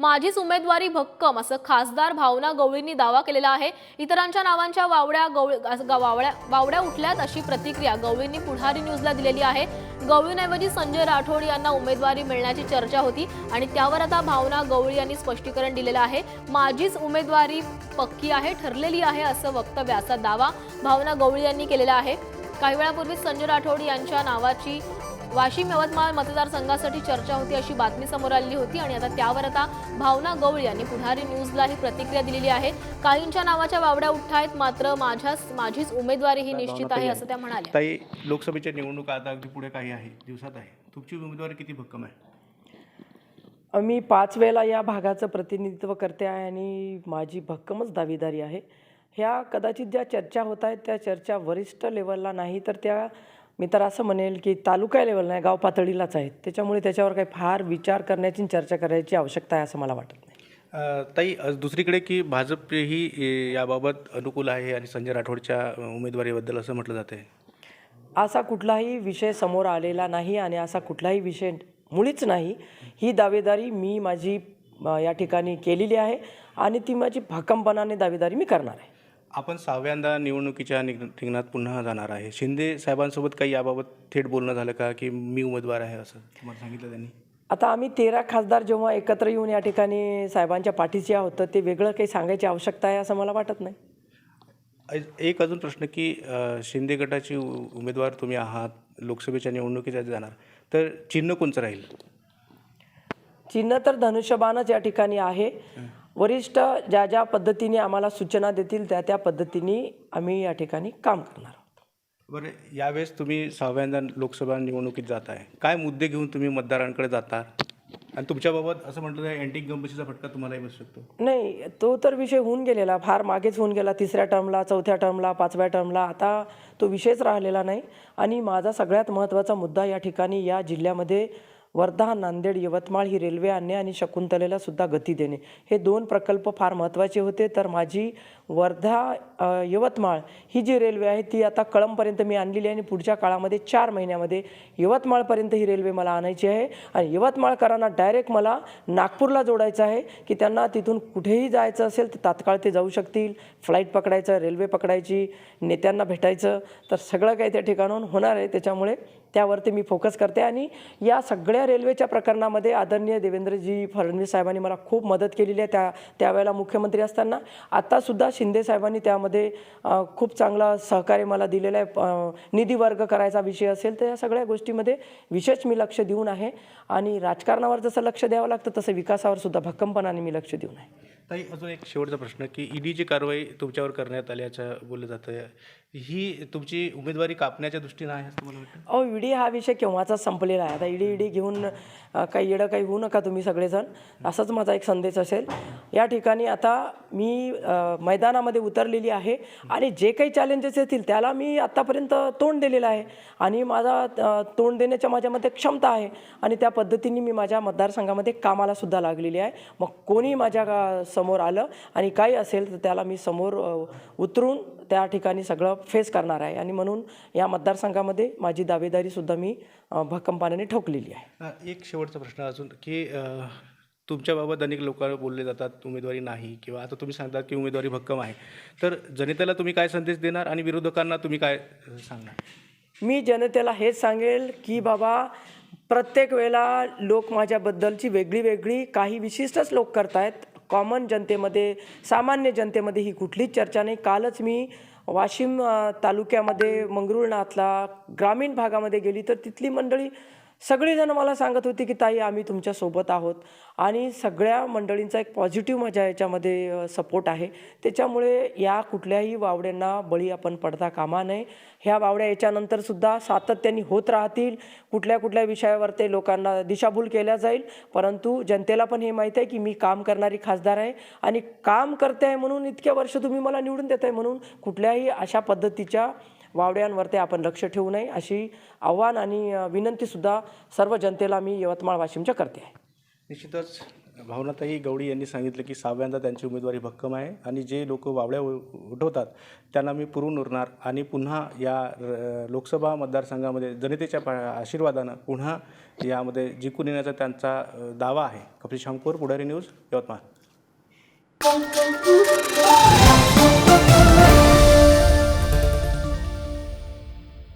माझीच उमेदवारी भक्कम असं खासदार भावना गवळींनी दावा केलेला आहे. इतरांच्या नावांच्या वावड्या गवळ वावड्या वावड्या उठल्यात अशी प्रतिक्रिया गवळींनी पुढारी न्यूजला दिलेली आहे. गवळींऐवजी संजय राठोड यांना उमेदवारी मिळण्याची चर्चा होती आणि त्यावर आता भावना गवळी यांनी स्पष्टीकरण दिलेलं आहे. माझीच उमेदवारी पक्की आहे ठरलेली आहे असं वक्तव्य असा दावा भावना गवळी यांनी केलेला आहे. काही वेळापूर्वी संजय राठोड यांच्या नावाची वाशिम यवतमाळ मतदारसंघासाठी चर्चा होती अशी बातमी समोर आलेली होती आणि आता त्यावर आता भावना गवळी यांनी पुढारी न्यूजला ही प्रतिक्रिया दिलेली आहे. काहींच्या नावाच्या वावड्या उठायत मात्र माझ्याच माझीच उमेदवारी ही निश्चित आहे असं त्या म्हणाल्या. ताई लोकसभेच्या निवडणुका आता अगदी पुढे काही आहे दिवसात आहे. तुमची उमेदवारी किती भक्कम आहे? मी पाच वेळेला या भागाचं प्रतिनिधित्व करते आहे आणि माझी भक्कमच दावेदारी आहे. ह्या कदाचित ज्या चर्चा होत आहेत त्या चर्चा वरिष्ठ लेवलला नाही तर त्या मी तर असं म्हणेल की तालुका लेवल नाही गाव पातळीलाच आहेत. त्याच्यामुळे त्याच्यावर काही फार विचार करण्याची चर्चा करायची आवश्यकता आहे असं मला वाटत नाही. ताई दुसरीकडे की भाजप ही याबाबत अनुकूल आहे आणि संजय राठोडच्या उमेदवारीबद्दल असं म्हटलं जाते असा कुठलाही विषय समोर आलेला नाही आणि असा कुठलाही विषय मुळीच नाही. ही दावेदारी मी माझी या ठिकाणी केलेली आहे आणि ती माझी भक्कमपणाने दावेदारी मी करणार आहे. आपण सहाव्यांदा निवडणुकीच्या निग रिंगणात पुन्हा जाणार आहे. शिंदे साहेबांसोबत काही याबाबत थेट बोलणं झालं का? की मी उमेदवार आहे असं तुम्हाला सांगितलं त्यांनी? आता आम्ही तेरा खासदार जेव्हा एकत्र येऊन या ठिकाणी साहेबांच्या पाठीशी आहोत तर ते वेगळं काही सांगायची आवश्यकता आहे असं मला वाटत नाही. एक अजून प्रश्न की शिंदे गटाची उमेदवार तुम्ही आहात लोकसभेच्या निवडणुकीच्या जाणार तर चिन्ह कोणचं राहील? चिन्ह तर धनुष्यबाणच या ठिकाणी आहे. वरिष्ठ ज्या ज्या पद्धतीने आम्हाला सूचना देतील त्या त्या पद्धतीने आम्ही या ठिकाणी काम करणार आहोत. बरं यावेळेस तुम्ही सहाव्यांदा लोकसभा निवडणुकीत जात आहे. काय मुद्दे घेऊन तुम्ही मतदारांकडे जाता? आणि तुमच्याबाबत असं म्हटलं तर अँटिक गंबशीचा फटका तुम्हालाही बसू शकतो. नाही तो तर विषय होऊन गेलेला फार मागेच होऊन गेला तिसऱ्या टर्मला चौथ्या टर्मला पाचव्या टर्मला आता तो विषयच राहिलेला नाही. आणि माझा सगळ्यात महत्त्वाचा मुद्दा या ठिकाणी या जिल्ह्यामध्ये वर्धा नांदेड यवतमाळ ही रेल्वे आणणे आणि शकुंतलेला सुद्धा गती देणे. हे दोन प्रकल्प फार महत्त्वाचे होते. तर माझी वर्धा यवतमाळ ही जी रेल्वे आहे ती आता कळंबपर्यंत मी आणलेली आहे आणि पुढच्या काळामध्ये चार महिन्यामध्ये यवतमाळपर्यंत ही रेल्वे मला आणायची आहे. आणि यवतमाळकरांना डायरेक्ट मला नागपूरला जोडायचं आहे की त्यांना तिथून कुठेही जायचं असेल तर तात्काळ ते जाऊ शकतील. फ्लाईट पकडायचं रेल्वे पकडायची नेत्यांना भेटायचं. तर सगळं काही त्या ठिकाणाहून होणार आहे. त्याच्यामुळे त्यावरती मी फोकस करते. आणि या सगळ्या रेल्वेच्या प्रकरणामध्ये आदरणीय देवेंद्रजी फडणवीस साहेबांनी मला खूप मदत केलेली आहे त्या त्यावेळेला मुख्यमंत्री असताना. आत्तासुद्धा शिंदे साहेबांनी त्यामध्ये खूप चांगला सहकार्य मला दिलेलं आहे. निधी वर्ग करायचा विषय असेल तर या सगळ्या गोष्टीमध्ये विशेष मी लक्ष देऊन आहे. आणि राजकारणावर जसं लक्ष द्यावं लागतं तसं विकासावर सुद्धा भक्कमपणाने मी लक्ष देऊन आहे. ताई अजून एक शेवटचा प्रश्न की ईडीची कारवाई तुमच्यावर करण्यात आल्याचं बोललं जातं. ही तुमची उमेदवारी कापण्याच्या दृष्टीनं आहे असं मला वाटतं? अहो ईडी हा विषय केव्हाचा संपलेला आहे? आता ईडी ईडी घेऊन अ, काही येडं काही होऊ नका तुम्ही सगळेजण. असाच माझा एक संदेश असेल. या ठिकाणी आता मी अ, मैदानामध्ये उतरलेली आहे आणि जे काही चॅलेंजेस येतील त्याला मी आत्तापर्यंत तोंड दिलेलं आहे. आणि माझा अ, तोंड देण्याच्या माझ्यामध्ये क्षमता आहे. आणि त्या पद्धतीने मी माझ्या मतदारसंघामध्ये कामाला सुद्धा लागलेली आहे. मग कोणी माझ्या गा- समोर आलं आणि काही असेल तर त्याला मी समोर उतरून त्या ठिकाणी सगळं फेस करणार आहे. आणि म्हणून या मतदारसंघामध्ये माझी दावेदारी सुद्धा मी भक्कमपणाने ठोकलेली आहे. एक शेवटचा प्रश्न अजून की तुमच्याबाबत अनेक लोक बोलले जातात उमेदवारी नाही किंवा आता तुम्ही सांगतात की उमेदवारी भक्कम आहे. तर जनतेला तुम्ही काय संदेश देणार आणि विरोधकांना तुम्ही काय सांगणार? मी जनतेला हेच सांगेल की बाबा प्रत्येक वेळेला लोक माझ्याबद्दलची वेगळी वेगळी काही विशिष्टच लोक करतायत. कॉमन जनतेमध्ये सामान्य जनतेमध्ये ही कुठलीच चर्चा नाही. कालच मी वाशिम तालुक्यामध्ये मंगरुळनाथला ग्रामीण भागामध्ये गेली तर तिथली मंडळी सगळेजण मला सांगत होते की ताई आम्ही तुमच्यासोबत आहोत. आणि सगळ्या मंडळींचा एक पॉझिटिव्ह माझ्या याच्यामध्ये सपोर्ट आहे. त्याच्यामुळे या कुठल्याही वावड्यांना बळी आपण पडता कामा नये. ह्या वावड्या याच्यानंतरसुद्धा सातत्याने होत राहतील. कुठल्या कुठल्या विषयावर ते लोकांना दिशाभूल केल्या जाईल. परंतु जनतेला पण हे माहीत आहे की मी काम करणारी खासदार आहे. आणि काम करते आहे म्हणून इतक्या वर्ष तुम्ही मला निवडून देत आहे म्हणून कुठल्याही अशा पद्धतीच्या वावड्यांवरती आपण लक्ष ठेवू नये अशी आव्हान आणि विनंतीसुद्धा सर्व जनतेला मी यवतमाळ वाशिमच्या करते आहे. निश्चितच भावनाताई गवडी यांनी सांगितलं की सहाव्यांदा त्यांची उमेदवारी भक्कम आहे आणि जे लोक वावड्या उ- उठवतात त्यांना मी पुरून उरणार आणि पुन्हा या र- लोकसभा मतदारसंघामध्ये जनतेच्या आशीर्वादानं पुन्हा यामध्ये जिंकून येण्याचा त्यांचा दावा आहे. कपिल शामकोर पुढारी न्यूज यवतमाळ.